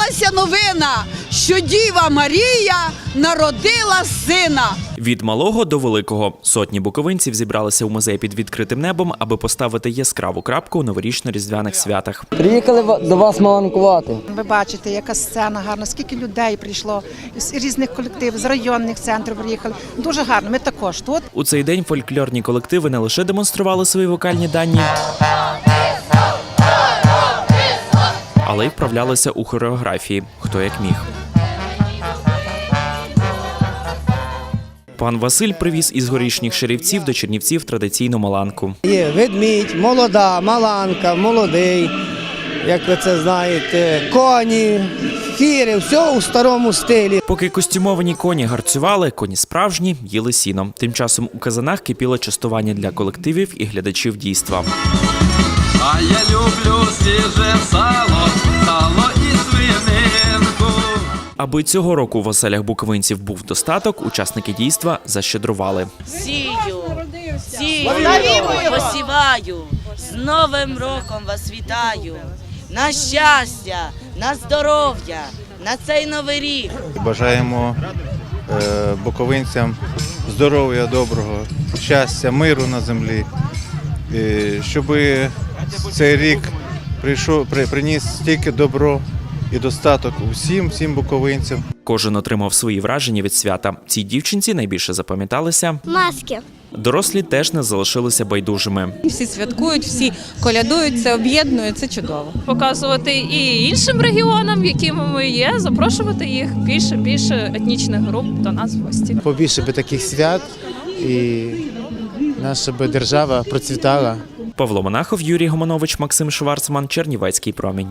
сталася новина, що Діва Марія народила сина. Від малого до великого сотні буковинців зібралися у музей під відкритим небом, аби поставити яскраву крапку у новорічно-різдвяних святах. Приїхали до вас маланкувати. Ви бачите, яка сцена гарна, скільки людей прийшло з різних колективів, з районних центрів приїхали. Дуже гарно. Ми також тут. У цей день фольклорні колективи не лише демонстрували свої вокальні дані, але й вправлялися у хореографії, хто як міг. Пан Василь привіз із горішніх шерівців до Чернівців традиційну маланку. Є ведмідь, молода, маланка, молодий, як ви це знаєте, коні, фіри, все у старому стилі. Поки костюмовані коні гарцювали, коні справжні їли сіно. Тим часом у казанах кипіло частування для колективів і глядачів дійства. Аби цього року в оселях буковинців був достаток, учасники дійства защедрували. Сію, сію, посіваю, з Новим роком вас вітаю. На щастя, на здоров'я, на цей новий рік. Бажаємо е, буковинцям здоров'я, доброго, щастя, миру на землі, е, щоб цей рік прийшов, при, приніс стільки добро і достаток усім, всім буковинцям. Кожен отримав свої враження від свята. Цій дівчинці найбільше запам'яталися. Маски. Дорослі теж не залишилися байдужими. Всі святкують, всі колядують, це об'єднує, це чудово. показувати і іншим регіонам, якими ми є, запрошувати їх більше більше етнічних груп до нас в гості. Побільше би таких свят і наша би держава процвітала. Павло Монахов, Юрій Гомонович, Максим Шварцман, Чернівецький промінь.